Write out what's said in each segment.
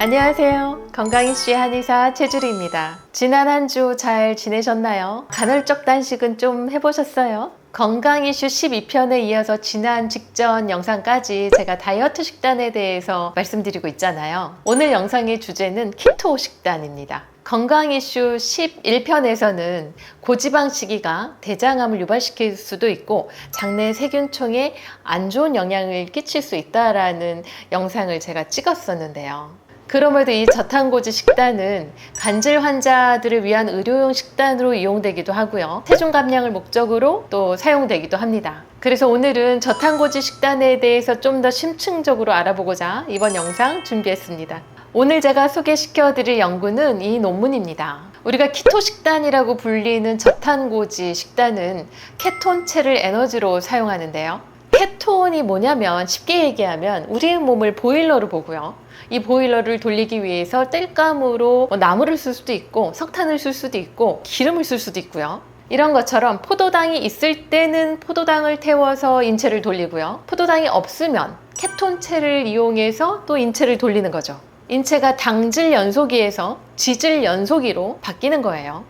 안녕하세요. 건강 이슈의 한의사 최주리입니다. 지난 한 주 잘 지내셨나요? 간헐적 단식은 좀 해보셨어요? 건강 이슈 12편에 이어서 지난 직전 영상까지 제가 다이어트 식단에 대해서 말씀드리고 있잖아요. 오늘 영상의 주제는 키토 식단입니다. 건강 이슈 11편에서는 고지방 식이가 대장암을 유발시킬 수도 있고 장내 세균총에 안 좋은 영향을 끼칠 수 있다라는 영상을 제가 찍었었는데요. 그럼에도 이 저탄고지 식단은 간질 환자들을 위한 의료용 식단으로 이용되기도 하고요. 체중 감량을 목적으로 또 사용되기도 합니다. 그래서 오늘은 저탄고지 식단에 대해서 좀 더 심층적으로 알아보고자 이번 영상 준비했습니다. 오늘 제가 소개시켜 드릴 연구는 이 논문입니다. 우리가 키토 식단이라고 불리는 저탄고지 식단은 케톤체를 에너지로 사용하는데요. 케톤이 뭐냐면 쉽게 얘기하면 우리의 몸을 보일러로 보고요. 이 보일러를 돌리기 위해서 땔감으로 뭐 나무를 쓸 수도 있고 석탄을 쓸 수도 있고 기름을 쓸 수도 있고요. 이런 것처럼 포도당이 있을 때는 포도당을 태워서 인체를 돌리고요. 포도당이 없으면 케톤체를 이용해서 또 인체를 돌리는 거죠. 인체가 당질 연소기에서 지질 연소기로 바뀌는 거예요.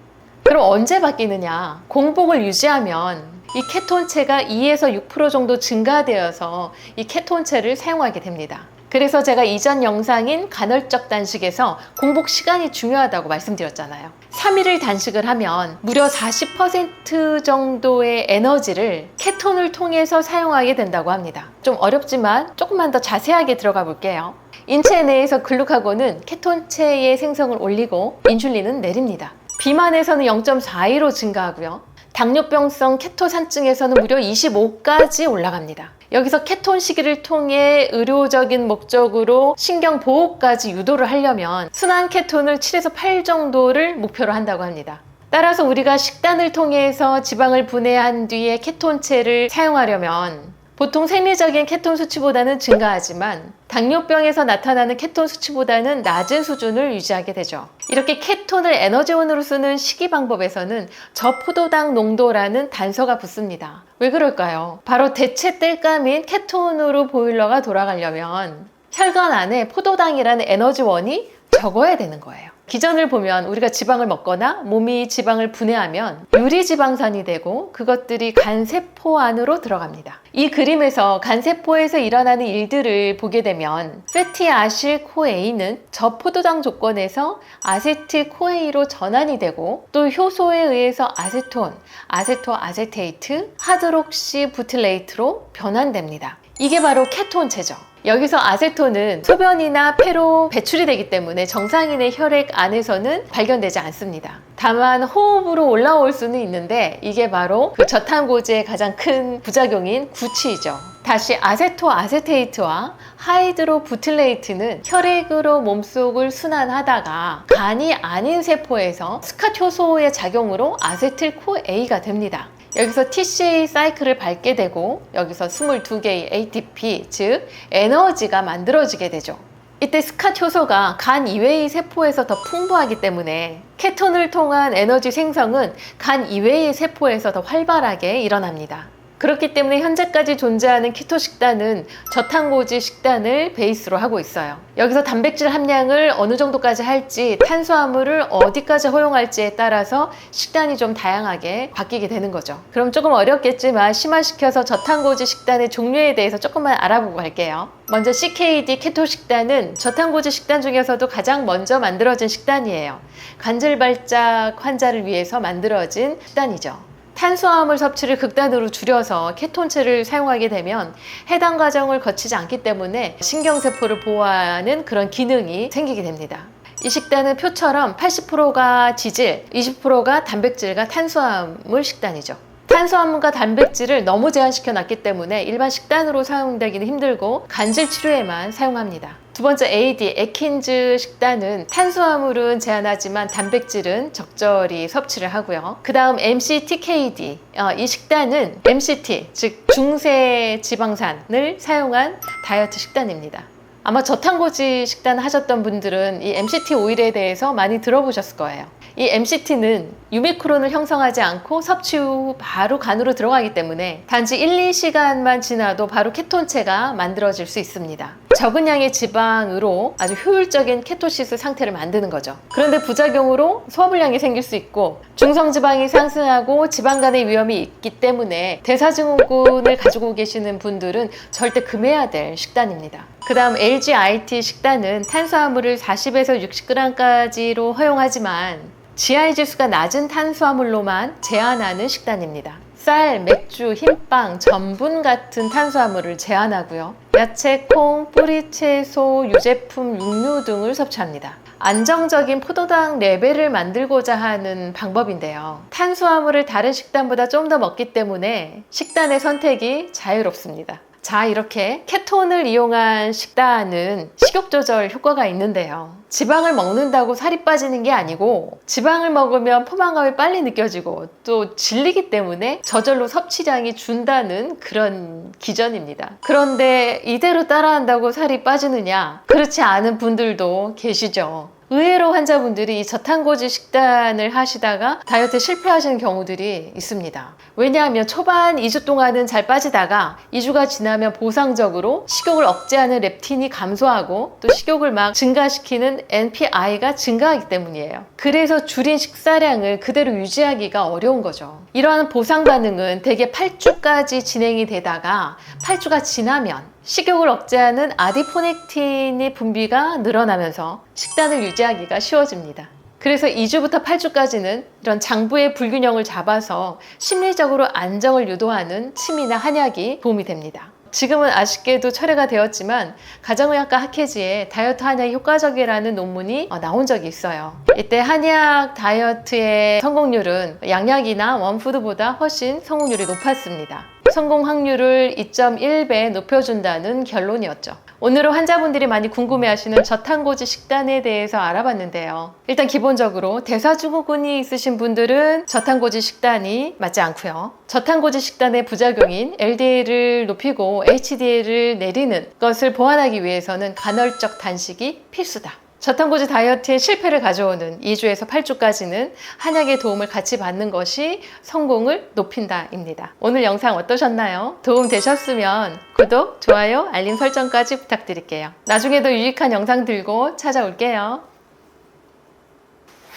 그럼 언제 바뀌느냐? 공복을 유지하면 이 케톤체가 2에서 6% 정도 증가되어서 이 케톤체를 사용하게 됩니다. 그래서 제가 이전 영상인 간헐적 단식에서 공복 시간이 중요하다고 말씀드렸잖아요. 3일을 단식을 하면 무려 40% 정도의 에너지를 케톤을 통해서 사용하게 된다고 합니다. 좀 어렵지만 조금만 더 자세하게 들어가 볼게요. 인체 내에서 글루카곤은 케톤체의 생성을 올리고 인슐린은 내립니다. 비만에서는 0.42로 증가하고요. 당뇨병성 케토산증에서는 무려 25까지 올라갑니다. 여기서 케톤 시기를 통해 의료적인 목적으로 신경 보호까지 유도를 하려면 순환 케톤을 7에서 8 정도를 목표로 한다고 합니다. 따라서 우리가 식단을 통해서 지방을 분해한 뒤에 케톤체를 사용하려면 보통 생리적인 케톤 수치보다는 증가하지만 당뇨병에서 나타나는 케톤 수치보다는 낮은 수준을 유지하게 되죠. 이렇게 케톤을 에너지원으로 쓰는 식이 방법에서는 저포도당 농도라는 단서가 붙습니다. 왜 그럴까요? 바로 대체 땔감인 케톤으로 보일러가 돌아가려면 혈관 안에 포도당이라는 에너지원이 적어야 되는 거예요. 기전을 보면 우리가 지방을 먹거나 몸이 지방을 분해하면 유리지방산이 되고 그것들이 간세포 안으로 들어갑니다. 이 그림에서 간세포에서 일어나는 일들을 보게 되면 페티 아실 코에이는 저포도당 조건에서 아세틸 코에이로 전환이 되고 또 효소에 의해서 아세톤, 아세토 아세테이트, 하드록시 부틀레이트로 변환됩니다. 이게 바로 케톤체죠. 여기서 아세톤은 소변이나 폐로 배출이 되기 때문에 정상인의 혈액 안에서는 발견되지 않습니다. 다만 호흡으로 올라올 수는 있는데 이게 바로 그 저탄고지의 가장 큰 부작용인 구취이죠. 다시 아세토 아세테이트와 하이드로 부틀레이트는 혈액으로 몸속을 순환하다가 간이 아닌 세포에서 스캇 효소의 작용으로 아세틸 코A가 됩니다. 여기서 TCA 사이클을 밟게 되고 여기서 22개의 ATP, 즉 에너지가 만들어지게 되죠. 이때 스캇 효소가 간 이외의 세포에서 더 풍부하기 때문에 케톤을 통한 에너지 생성은 간 이외의 세포에서 더 활발하게 일어납니다. 그렇기 때문에 현재까지 존재하는 키토 식단은 저탄고지 식단을 베이스로 하고 있어요. 여기서 단백질 함량을 어느 정도까지 할지 탄수화물을 어디까지 허용할지에 따라서 식단이 좀 다양하게 바뀌게 되는 거죠. 그럼 조금 어렵겠지만 심화시켜서 저탄고지 식단의 종류에 대해서 조금만 알아보고 갈게요. 먼저 CKD 케토 식단은 저탄고지 식단 중에서도 가장 먼저 만들어진 식단이에요. 관절 발작 환자를 위해서 만들어진 식단이죠. 탄수화물 섭취를 극단으로 줄여서 케톤체를 사용하게 되면 해당 과정을 거치지 않기 때문에 신경세포를 보호하는 그런 기능이 생기게 됩니다. 이 식단은 표처럼 80%가 지질, 20%가 단백질과 탄수화물 식단이죠. 탄수화물과 단백질을 너무 제한시켜 놨기 때문에 일반 식단으로 사용되기는 힘들고 간질 치료에만 사용합니다. 두 번째 AD, 에킨즈 식단은 탄수화물은 제한하지만 단백질은 적절히 섭취를 하고요. 그 다음 MCTKD, 어, 이 식단은 MCT, 즉 중세 지방산을 사용한 다이어트 식단입니다. 아마 저탄고지 식단 하셨던 분들은 이 MCT 오일에 대해서 많이 들어보셨을 거예요. 이 MCT는 유미크론을 형성하지 않고 섭취 후 바로 간으로 들어가기 때문에 단지 1, 2시간만 지나도 바로 케톤체가 만들어질 수 있습니다. 적은 양의 지방으로 아주 효율적인 케토시스 상태를 만드는 거죠. 그런데 부작용으로 소화불량이 생길 수 있고 중성지방이 상승하고 지방 간의 위험이 있기 때문에 대사증후군을 가지고 계시는 분들은 절대 금해야 될 식단입니다. 그 다음 LGIT 식단은 탄수화물을 40에서 60g까지로 허용하지만 GI 지수가 낮은 탄수화물로만 제한하는 식단입니다. 쌀, 맥주, 흰빵, 전분 같은 탄수화물을 제한하고요. 야채, 콩, 뿌리 채소, 유제품, 육류 등을 섭취합니다. 안정적인 포도당 레벨을 만들고자 하는 방법인데요. 탄수화물을 다른 식단보다 좀 더 먹기 때문에 식단의 선택이 자유롭습니다. 자, 이렇게 케톤을 이용한 식단은 식욕 조절 효과가 있는데요. 지방을 먹는다고 살이 빠지는 게 아니고 지방을 먹으면 포만감이 빨리 느껴지고 또 질리기 때문에 저절로 섭취량이 준다는 그런 기전입니다. 그런데 이대로 따라한다고 살이 빠지느냐? 그렇지 않은 분들도 계시죠. 의외로 환자분들이 이 저탄고지 식단을 하시다가 다이어트에 실패하시는 경우들이 있습니다. 왜냐하면 초반 2주 동안은 잘 빠지다가 2주가 지나면 보상적으로 식욕을 억제하는 렙틴이 감소하고 또 식욕을 막 증가시키는 NPI가 증가하기 때문이에요. 그래서 줄인 식사량을 그대로 유지하기가 어려운 거죠. 이러한 보상 반응은 대개 8주까지 진행이 되다가 8주가 지나면 식욕을 억제하는 아디포넥틴의 분비가 늘어나면서 식단을 유지 하기가 쉬워집니다. 그래서 2주부터 8주까지는 이런 장부의 불균형을 잡아서 심리적으로 안정을 유도하는 침이나 한약이 도움이 됩니다. 지금은 아쉽게도 철회가 되었지만 가정의학과 학회지에 다이어트 한약이 효과적이라는 논문이 어, 나온 적이 있어요. 이때 한약 다이어트의 성공률은 양약이나 원푸드보다 훨씬 성공률이 높았습니다. 성공 확률을 2.1배 높여준다는 결론이었죠. 오늘은 환자분들이 많이 궁금해하시는 저탄고지 식단에 대해서 알아봤는데요. 일단 기본적으로 대사증후군이 있으신 분들은 저탄고지 식단이 맞지 않고요. 저탄고지 식단의 부작용인 LDL을 높이고 HDL을 내리는 것을 보완하기 위해서는 간헐적 단식이 필수다. 저탄고지 다이어트의 실패를 가져오는 2주에서 8주까지는 한약의 도움을 같이 받는 것이 성공을 높인다입니다. 오늘 영상 어떠셨나요? 도움 되셨으면 구독, 좋아요, 알림 설정까지 부탁드릴게요. 나중에도 유익한 영상 들고 찾아올게요.